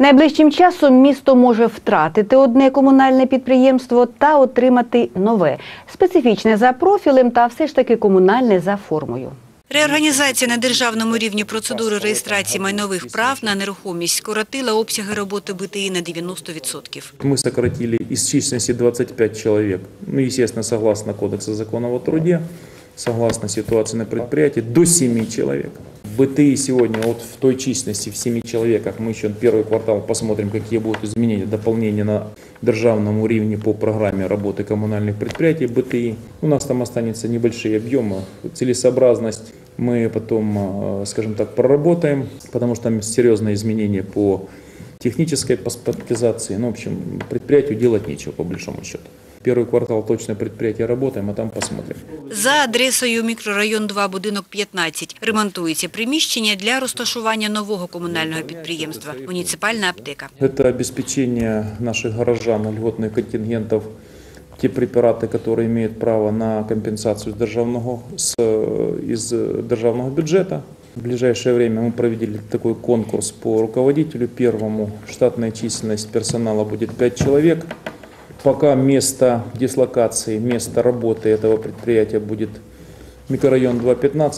Найближчим часом місто може втратити одне комунальне підприємство та отримати нове, специфічне за профілем та все ж таки комунальне за формою. Реорганізація на державному рівні процедури реєстрації майнових прав на нерухомість скоротила обсяги роботи БТІ на 90%. Мы сократили из численности 25 человек, ну, естественно, согласно Кодексу закона о труде, согласно ситуации на предприятии, до 7 человек. БТИ сегодня вот в той численности, в 7 человеках, мы еще первый квартал посмотрим, какие будут изменения, дополнения на державном уровне по программе работы коммунальных предприятий БТИ. У нас там останется небольшие объемы, целесообразность мы потом, э, скажем так, проработаем, потому что там серьезные изменения по технической паспортизации. Ну, в общем, предприятию делать нечего, по большому счету. Первый квартал точно предприятие работаем, а там посмотрим. За адресою мікрорайон 2, будинок 15 ремонтується приміщення для розташування нового комунального підприємства – муніципальна аптека. Это обеспечение наших горожан льготных контингентов, те препараты, которые имеют право на компенсацию с державного, с, э, из державного бюджета. В ближайшее время мы проведели такой конкурс по руководителю первому. Штатная численность персонала будет 5 человек. Пока место дислокации, место работы этого предприятия будет микрорайон 215.